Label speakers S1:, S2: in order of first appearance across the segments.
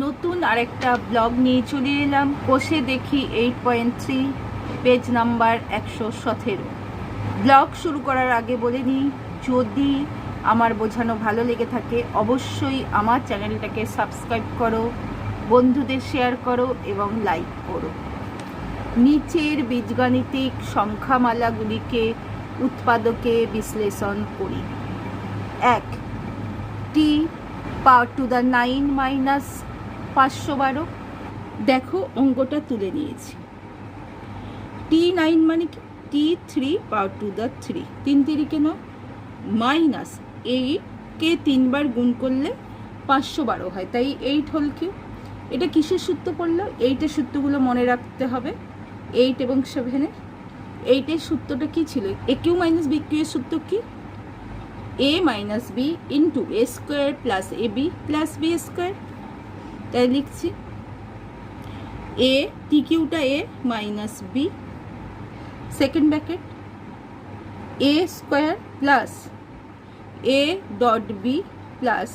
S1: নতুন আরেকটা ব্লগ নিয়ে চলে এলাম। বসে দেখি eight point three page number একশো সতেরো। ব্লগ শুরু করার আগে বলে নিই, যদি আমার বোঝানো ভালো লেগে থাকে, অবশ্যই আমার চ্যানেলটাকে সাবস্ক্রাইব করো, বন্ধুদের শেয়ার করো এবং লাইক করো। নিচের বীজগাণিতিক সংখ্যামালাগুলিকে উৎপাদকে বিশ্লেষণ করি। এক টি power to the nine minus পাঁচশো বারো। দেখো, অঙ্কটা তুলে নিয়েছি। টি নাইন মানে কি? T three power to the three. তিন তিরিকে ন মাইনাস এইটকে তিনবার গুণ করলে পাঁচশো বারো হয়। তাই এইট হল কি? এটা কিসের সূত্র পড়ল? এইটের সূত্রগুলো মনে রাখতে হবে। এইট এবং সেভেনের এইটের সূত্রটা কি ছিল? A Q minus B Q এর সূত্র কি? A minus B into A square plus A B plus B square. তাই লিখছি A T কিউটা A minus B second bracket A square plus A dot B plus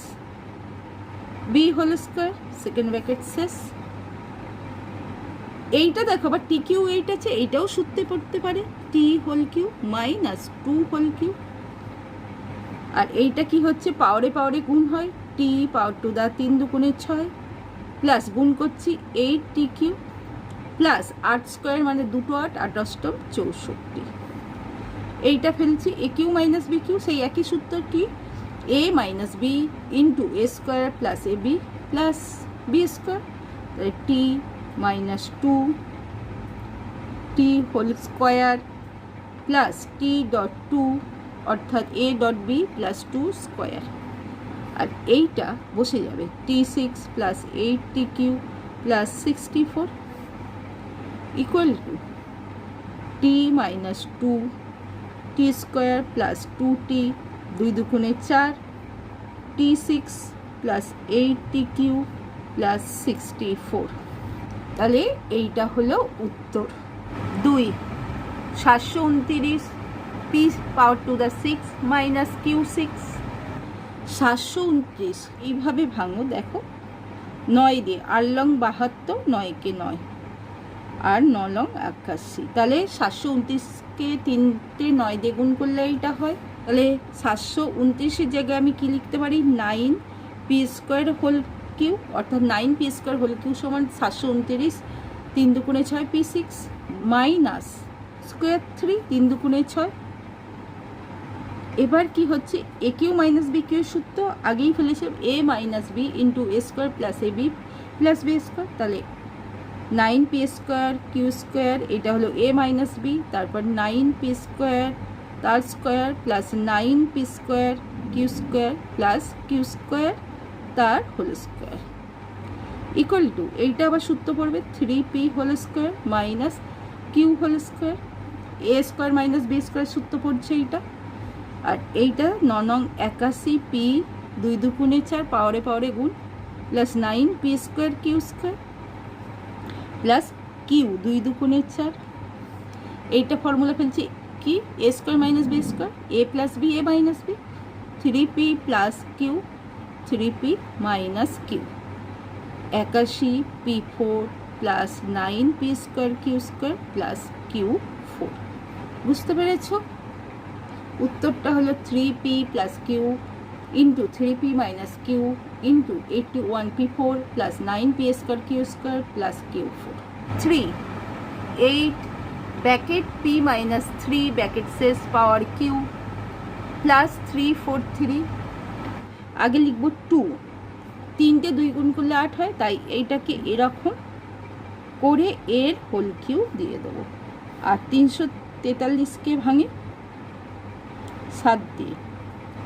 S1: B whole square second bracket শেষ। এইটা দেখো, আবার T Q eight আছে, এইটাও সূত্রে পড়তে পারে। T whole Q minus two whole Q আর এইটা কি হচ্ছে? পাওয়ারে পাওয়ারে গুণ হয়। টি পাওয়ার টু দা তিন দুগুণে ছয়। প্লাস গুণ করছি এইট টি কিউ প্লাস আট স্কোয়ার মানে দুটো আট আট অষ্টম চৌষট্টি। এইটা ফেলছি, A Q minus B Q, সেই একই সূত্র কি? A minus B into A square plus A B plus B square. T minus two, T whole square plus T dot two, অর্থাৎ A dot B plus two square. আর এইটা বসে যাবে। T six plus eight T Q plus sixty four equal two T minus two T square plus two T দুই দুগুণে চার টি six plus eight T cube plus sixty four তাহলে এইটা হলো উত্তর। দুই, সাতশো উনতিরিশ P power to the six minus cube six সাতশো উনত্রিশ। এইভাবে ভাঙো, দেখো। নয় দিয়ে আর লং বাহাত্তর, নয়কে নয়। আর ন লং একাশি। তাহলে সাতশো উনত্রিশকে তিনটে নয় দিয়ে গুণ করলে এইটা হয়। তাহলে সাতশো উনত্রিশের জায়গায় আমি কি লিখতে পারি? Nine P square whole cube, অর্থাৎ nine P square whole cube সমান সাতশো উনত্রিশ, তিন দুগুণে ছয় P six, minus square three, তিন দুগুণে ছয় এবার কি হচ্ছে? A cube minus B cube সূত্র আগেই ফেলেছে। A minus B into A square plus A B plus B square তাহলে nine P square cube square এটা হলো এ মাইনাস বি তারপর নাইন পি স্কোয়ার তার square plus nine P square cube square plus cube square তার whole square equal to এইটা আবার সূত্র পড়বে three P whole square minus cube whole square A square minus B square সূত্র পড়ছে এইটা। আর এইটা ন নং একাশি পি দুই দুগুণে চার পাওয়ারে পাওয়ারে গুণ plus nine P square cube square plus cube দুই দুগুণে চার। এইটা ফর্মুলা ফেলছি কি? A square minus B square A plus B A minus B three P plus cube three P minus cube একাশি P four plus nine P square cube square plus cube four বুঝতে পেরেছ? উত্তরটা হলো three P plus cube into three P minus cube into eighty one P four plus nine P square cube square plus cube four three eight bracket P minus three bracket শেষ power cube plus three four three আগে লিখব two তিনটে দুই গুণ করলে আট হয়, তাই এইটাকে এরকম করে এর হোল কিউ দিয়ে দেবো। আর তিনশো তেতাল্লিশকে ভাঙে সাত দিয়ে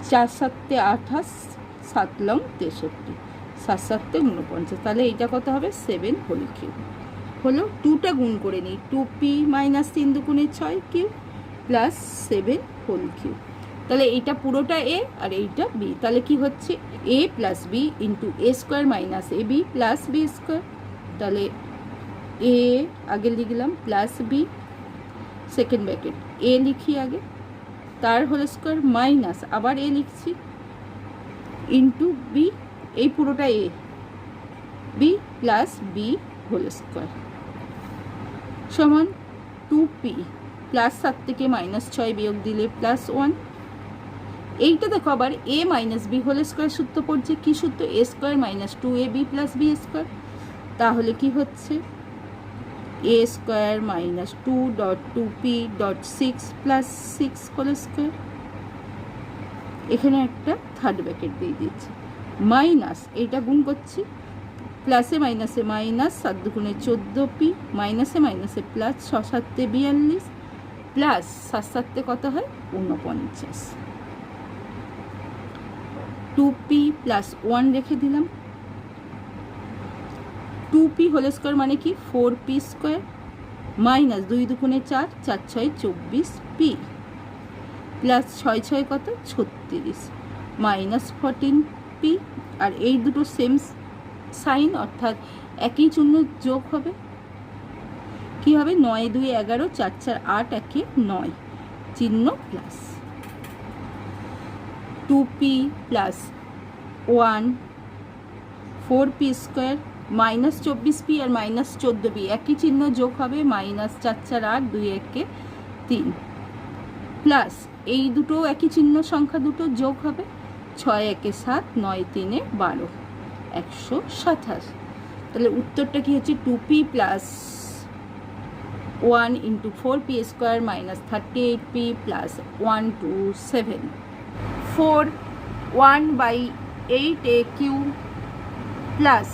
S1: চার সাতে আঠাশ, সাত লং তেষট্টি। সাত সাতে উনপঞ্চাশ তাহলে এইটা কত হবে? সেভেন হোল কিউ হলো টুটা গুণ করে নিই। টু পি মাইনাস তিন দুগুণে ছয় cube plus seven whole cube তাহলে এইটা পুরোটা এ আর এইটা বি। তাহলে কি হচ্ছে? A plus B into A square minus A B plus B square. তাহলে এ, আগে লিখলাম, plus B, second bracket. A লিখি আগে। তার হোল স্কোয়ার মাইনাস, আবার এ লিখছি ইন্টু বি এই পুরোটা A B plus B whole square, সমান টু পি প্লাস সাত থেকে মাইনাস ছয় বিয়োগ দিলে প্লাস ওয়ান এইটা দেখো আবার A minus B whole square সূত্র পড়ছে, কী সূত্র? A square minus two A B plus B square তাহলে কি হচ্ছে? A square minus two dot two P dot six plus six whole square এখানে একটা থার্ড ব্র্যাকেট দিয়ে দিচ্ছি মাইনাস এইটা গুণ করছি। প্লাসে মাইনাসে মাইনাস সাত দুগুণে চোদ্দ পি মাইনাসে মাইনাসে প্লাস ছ সাতে বিয়াল্লিশ প্লাস সাত সাতে কত হয়? ঊনপঞ্চাশ। টু পি প্লাস ওয়ান রেখে দিলাম। টু পি হোল স্কোয়ার মানে কি? ফোর পি স্কোয়ার মাইনাস দুই দুগুণে চার চার ছয় চব্বিশ পি প্লাস ছয় ছয় কত? ছত্রিশ মাইনাস ফোরটিন পি আর এই দুটো সেম সাইন অর্থাৎ একই চিহ্ন যোগ হবে। কি হবে? নয় দুই এগারো, চার চার আট একে নয় চিহ্ন plus two P plus one four P square minus চব্বিশ পি আর মাইনাস চোদ্দ পি। একই চিহ্ন যোগ হবে মাইনাস চার চার আট দুই একে তিন। প্লাস এই দুটো একই চিহ্ন সংখ্যা দুটো যোগ হবে ছয় একে সাত, নয় তিনে বারো, একশো সাতাশ। তাহলে উত্তরটা কি হচ্ছে? Two P plus one into four P square minus thirty eight P plus one two seven. Four one by eight A cube plus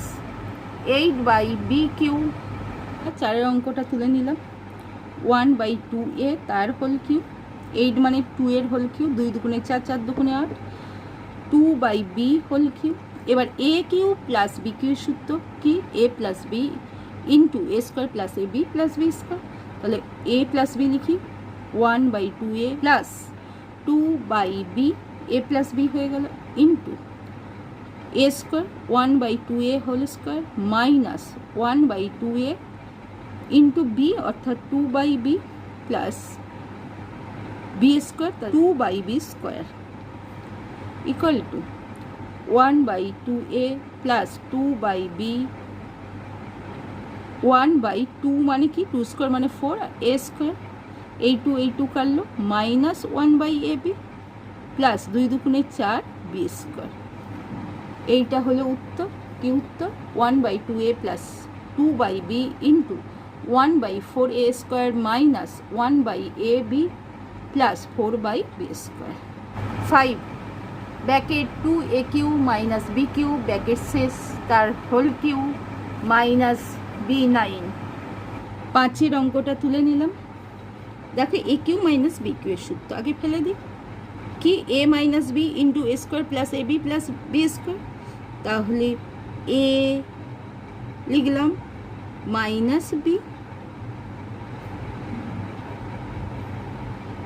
S1: eight by B cube. চারের অঙ্কটা তুলে নিলাম। ওয়ান বাই টু এ, তার হোল কিউ। এইট মানে two এর whole cube, দুই দুগুণে চার চার দুগুণে আট। Two by B whole cube. এবার A cube plus B cube সূত্র কি? A plus B into A square plus A B plus B square. তাহলে এ প্লাস বি লিখি। One by two A plus two by B A plus B হয়ে গেল into A square one by two A whole square minus one by two A into B অর্থাৎ two by B plus B square two by B square equal to one by two A plus two by B one by two মানে কি? Two square মানে four আর এ square এই two এই two কাটলো minus one by A B plus দুই দুগুণে চার বি স্কোয়ার এইটা হলো উত্তর, কি উত্তর? One by two A plus two by B into one by four A square minus one by A B plus four by B square five bracket two A cube minus B cube bracket শেষ তার whole cube minus B nine পাঁচের অঙ্কটা তুলে নিলাম। দেখো A cube minus B cube এর সূত্র আগে ফেলে দিই। কি? A minus B into A square plus A B plus B square তাহলে এ লিখলাম minus B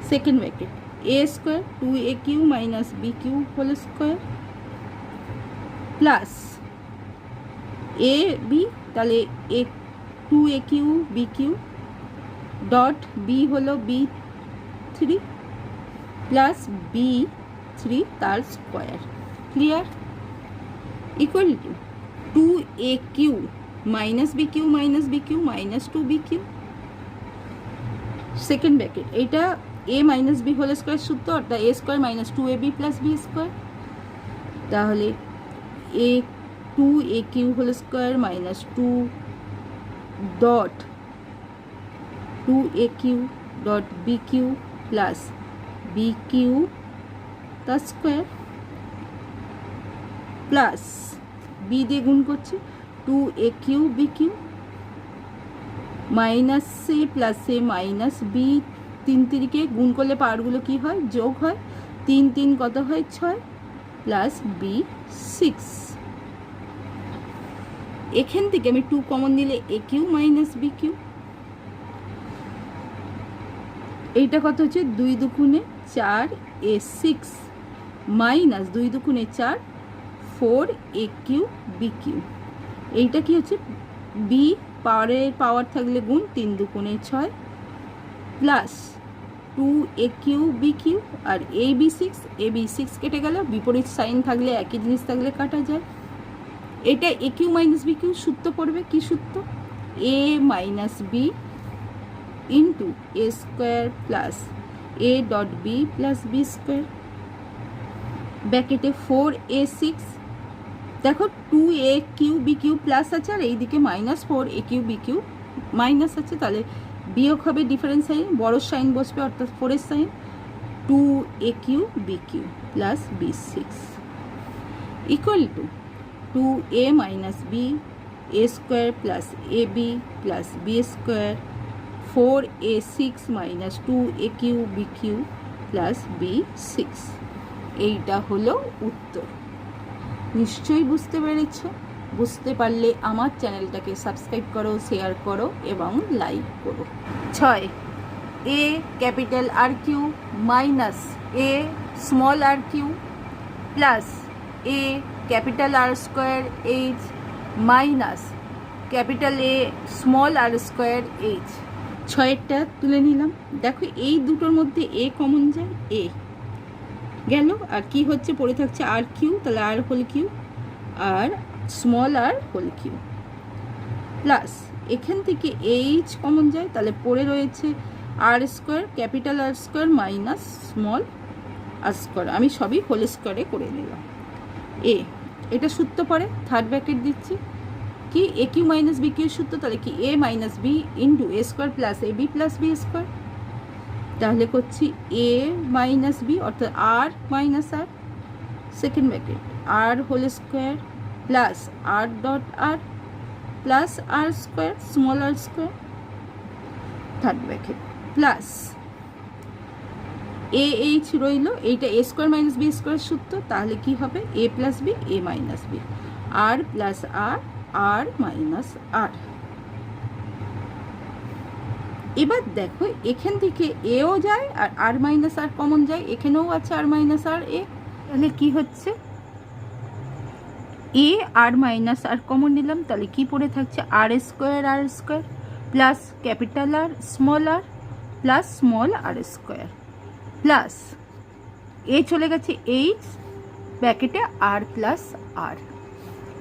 S1: second bracket A square two A cube minus B cube whole square plus A B তাহলে A two A cube B cube dot B হলো B three plus B three তার square clear B cube minus B cube minus two B cube second bracket এটা A minus B whole square সূত্র, অর্থাৎ A square minus two A B plus B square তাহলে A two A cube whole square minus two dot two A cube dot B cube plus B cube তার square plus B দিয়ে গুণ করছি two A cube B cube minus say plus সে minus B তিন তিরিকে গুণ করলে পাওয়ারগুলো কি হয়? যোগ হয়। তিন তিন কত হয়? ছয় প্লাস বি সিক্স এখান থেকে আমি টু কমন নিলে A cube minus B cube এইটা কত হচ্ছে? দুই দুগুণে চার এ সিক্স মাইনাস দুই দুগুণে চার four, A cube, B cube. এইটা কি হচ্ছে? বি পাওয়ারের পাওয়ার থাকলে গুণ তিন দুগুণে ছয়, plus two, A cube, B cube, R A B six, A B six কেটে গেল, বিপরীত সাইন থাকলে একই জিনিস থাকলে কাটা যায়। এটা A cube minus B cube সূত্র পড়বে, কি সূত্র? A minus B into A square plus A dot B plus B square. ব্যাকেটে four, A six দেখো two A cube B cube plus আছে আর এইদিকে minus four A cube B cube minus আছে, তাহলে বিয়োগ হবে ডিফারেন্স সাইন বড় sign বসবে অর্থাৎ ফোরের sign two A cube B cube plus B six equal to two A minus B A square plus A B plus B square four A six minus two A cube B cube plus B six এইটা হলো উত্তর। নিশ্চয়ই বুঝতে পেরেছ। বুঝতে পারলে আমার চ্যানেলটাকে সাবস্ক্রাইব করো, শেয়ার করো এবং লাইক করো। ছয়, A capital R cube minus A small R cube plus A capital R square H minus capital A small R square H. ছয়েরটা তুলে নিলাম। দেখো এই দুটোর মধ্যে এ কমন যায়, এ। গেল আর কি হচ্ছে? পড়ে থাকছে আর কিউ, তাহলে আর হোল কিউ, আর small R whole cube. Plus, এখান থেকে এইচ কমন যায়, তাহলে পড়ে রয়েছে R square, capital R square minus small R square. আমি সবই হোল স্কোয়ারে করে নিলাম এ, এটা সূত্র পরে থার্ড ব্র্যাকেট দিচ্ছি। কি? A cube minus B cube সূত্র, তাহলে কি? A minus B into A square plus A B plus B square. তাহলে করছি এ মাইনাস বি অর্থাৎ R minus R second bracket R whole square plus R dot R plus R square small R square third bracket plus A H রইল, এইটা A square minus B square সূত্র, তাহলে কি হবে? A plus B A minus B R plus R R minus R এবার দেখো, এখান থেকে এও যায় আর আর মাইনাস আর কমন যায়, এখানেও আছে আর মাইনাস আর এ। তাহলে কি হচ্ছে? এ আর মাইনাস আর কমন নিলাম, তাহলে কি পড়ে থাকছে? R square R square, plus capital R small R, plus small R square. Plus এ চলে গেছে H ব্যাকেটে R plus R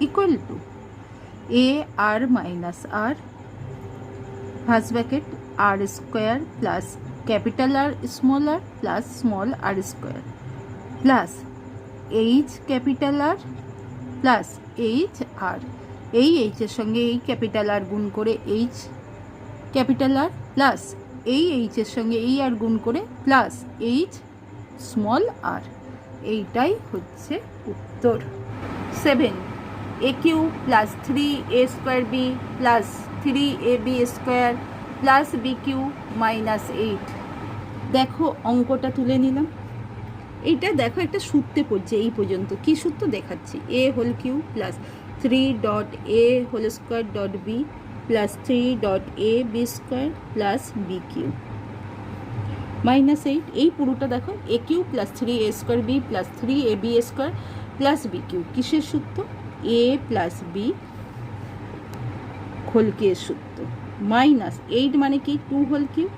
S1: equal to A R minus R first bracket R square plus capital R small R plus small R square plus H capital R plus H আর এই এইচের সঙ্গে এই capital আর গুণ করে H capital আর plus এই এইচের সঙ্গে এই আর গুণ করে প্লাস এইচ স্মল আর এইটাই হচ্ছে উত্তর। Seven A cube plus three A square B plus three A B square plus B cube minus eight দেখো অঙ্কটা তুলে নিলাম। এইটা দেখো একটা সূত্রে পড়ছে এই পর্যন্ত। কি সূত্র দেখাচ্ছি? A whole cube plus three dot A whole square dot B plus three dot A B square plus B cube minus eight এই পুরোটা দেখো A cube plus three A square B plus three A B square plus B cube কিসের সূত্র? এ plus B হোলকের সূত্র। Minus eight মানে কি? Two whole cube.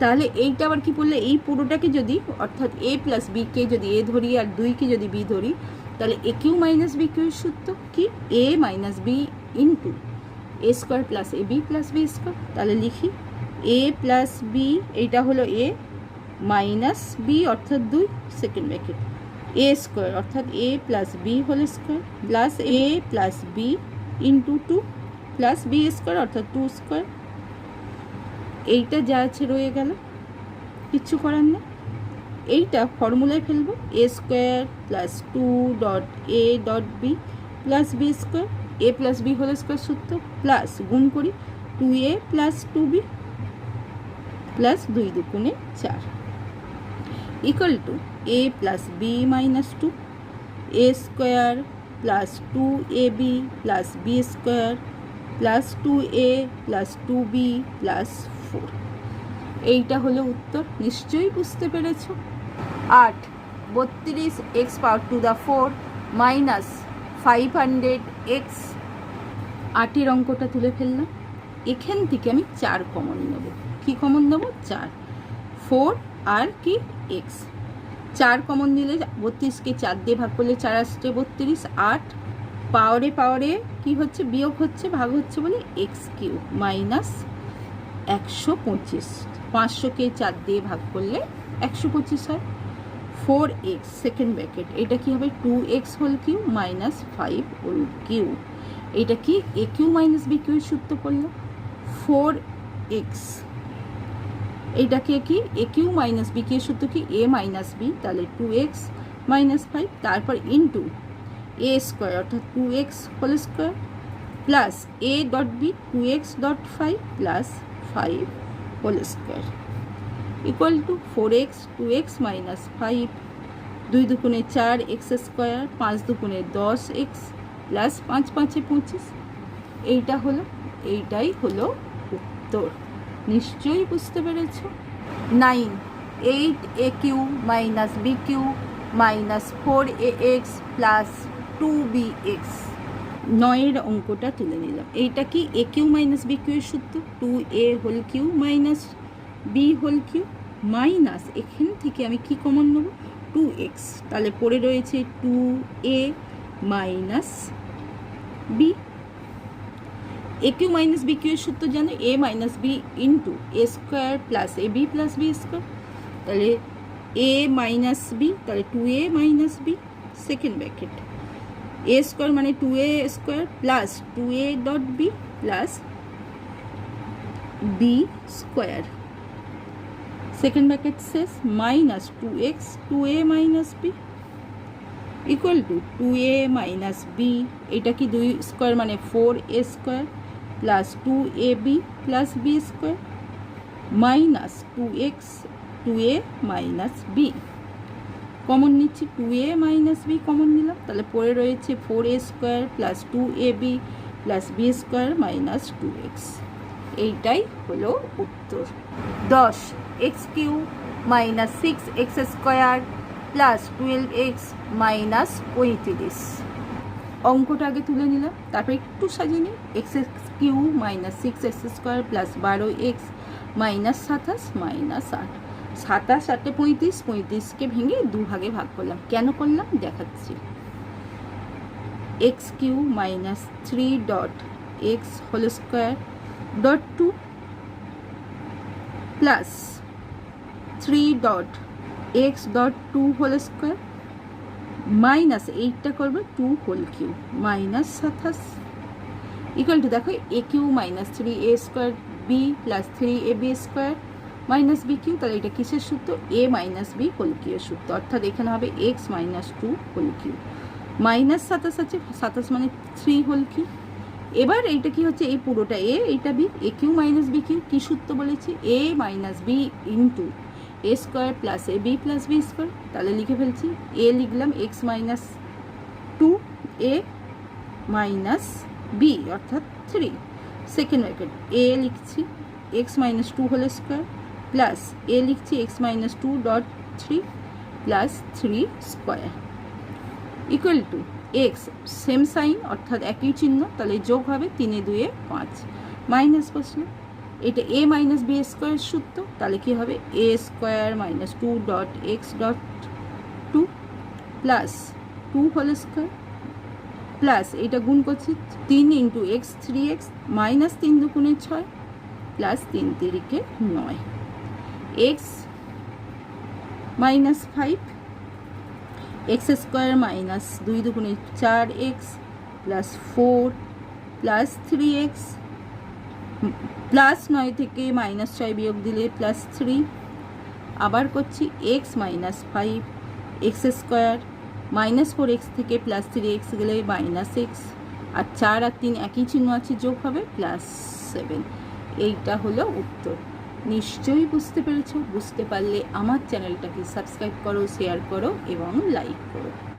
S1: তাহলে এইটা আবার কি বললে? এই পুরোটাকে যদি, অর্থাৎ এ প্লাস বিকে যদি এ ধরি আর দুইকে যদি বি ধরি, তাহলে A cube minus B cube সূত্র কি? A minus B into A square plus A B plus B square. তাহলে লিখি, এ প্লাস বি, এইটা হলো এ মাইনাস বি, অর্থাৎ দুই সেকেন্ড ব্র্যাকেট। এ স্কোয়ার, অর্থাৎ A plus B whole square, plus A plus B into two. Plus B square অর্থাৎ two square এইটা যা আছে রয়ে গেল। কিচ্ছু করার নেই। এইটা ফর্মুলায় ফেলব a square plus two dot a dot b plus b square a plus b whole square সূত্র প্লাস গুণ করি two a plus two b plus দুই দুগুণে চার। Equal to a plus b minus two a square plus two a b plus b square plus two a plus two b plus four এইটা হলো উত্তর, নিশ্চয়ই বুঝতে পেরেছ। আট, বত্রিশ x power to the four minus five hundred x আটের অঙ্কটা তুলে ফেললাম। এখান থেকে আমি চার কমন নেব। কি কমন নেব? চার। ফোর আর কি এক্স চার কমন নিলে বত্রিশকে চার দিয়ে ভাগ করলে চার আসছে বত্রিশ। আট পাওয়ারে পাওয়ারে কি হচ্ছে, বিয়োগ হচ্ছে, ভাগ হচ্ছে বলে এক্স কিউ মাইনাস একশো পঁচিশ। পাঁচশোকে চার দিয়ে ভাগ করলে একশো পঁচিশ হয়। ফোর এক্স, সেকেন্ড ব্র্যাকেট, এটা কি হবে? Two x whole cube minus five whole cube এটা কি? A cube minus b cube সূত্র করল ফোর এক্স এইটাকে কি? A cube minus b cube সূত্র কি? এ মাইনাস বি, তাহলে টু এক্স মাইনাস ফাইভ, তারপর ইন্টু এ স্কোয়ার অর্থাৎ two x whole square plus a dot b two x dot five plus five whole square equal to four x two x minus five দুই দুগুণে চার x square পাঁচ দুগুণে দশ x plus পাঁচ পাঁচে পঁচিশ। এইটা হলো, এইটাই হলো উত্তর। নিশ্চয়ই বুঝতে পেরেছ? Nine eight a cube minus b cube minus four a x plus two b x নয়ের অঙ্কটা তুলে নিলাম। এইটা কি a cube minus b cube এর সূত্র? Two a whole cube minus b whole cube minus এখান থেকে আমি কি কমন নেব? টু এক্স তাহলে পড়ে রয়েছে two a minus b a cube minus b cube এর সূত্র জানো? A minus b into a square plus a b plus b square তাহলে এ মাইনাস বি তাহলে two a minus b second bracket a square মানে two a square plus two a dot b plus b square second bracket শেষ minus two x two a minus b equal to two a minus b এটা কি দুই square মানে four a square plus two a b plus b square minus two x two a minus b common নিচ্ছি two a minus b common নিলাম। তাহলে পড়ে রয়েছে four a square plus two a b plus b square minus two x এইটাই হলো উত্তর। দশ x cube minus six x square plus twelve x minus পঁয়ত্রিশ। অঙ্কটা আগে তুলে নিলাম, তারপর একটু সাজিয়ে নিই। X x cube minus six x square plus বারো এক্স মাইনাস সাতাশ মাইনাস আট। সাতাশ, আটে পঁয়ত্রিশ, পঁয়ত্রিশকে ভেঙে দু ভাগে ভাগ করলাম। কেন করলাম? দেখাচ্ছি। X cube minus three dot x whole square dot two plus three dot x dot two whole square minus এইটটা করবে টু হোল কিউ মাইনাস সাতাশ। ইকুয়াল টু দেখো, a cube minus three a square b plus three a b square minus b cube, তাহলে এটা কিসের সূত্র? A minus b whole cube এর সূত্র। অর্থাৎ এখানে হবে x minus two whole cube minus সাতাশ আছে, সাতাশ মানে থ্রি হোল কিউ এবার এইটা কি হচ্ছে? এই পুরোটা এ এইটা b a cube minus b cube, কী সূত্র বলেছি? A minus b into a square plus a b plus b square তাহলে লিখে ফেলছি এ লিখলাম x minus two a minus b অর্থাৎ থ্রি সেকেন্ড ব্র্যাকেট এ লিখছি x minus two whole square plus a লিখছি x minus two dot three plus three square equal to x same sign অর্থাৎ একই চিহ্ন, তাহলে যোগ হবে তিনে দুয়ে পাঁচ। মাইনাস বসল এটা এ মাইনাস বি স্কোয়ার সূত্র, তাহলে কি হবে? A square minus two dot x dot two plus two whole square plus এটা গুণ করছি তিন into x three x minus তিন দুগুণে ছয় প্লাস তিন তিরিকে নয়। X minus five, x square minus দুই দুগুণে চার x plus four plus three x, plus নয় থেকে মাইনাস ছয় বিয়োগ দিলে প্লাস থ্রি। আবার করছি x minus five, x square minus four x থেকে প্লাস থ্রি এক্স গেলে মাইনাস এক্স। আর চার আর তিন একই চিহ্ন আছে, যোগ হবে প্লাস সেভেন। এইটা হলো উত্তর। নিশ্চয়ই বুঝতে পেরেছ। বুঝতে পারলে আমার চ্যানেলটাকে সাবস্ক্রাইব করো শেয়ার করো এবং লাইক করো।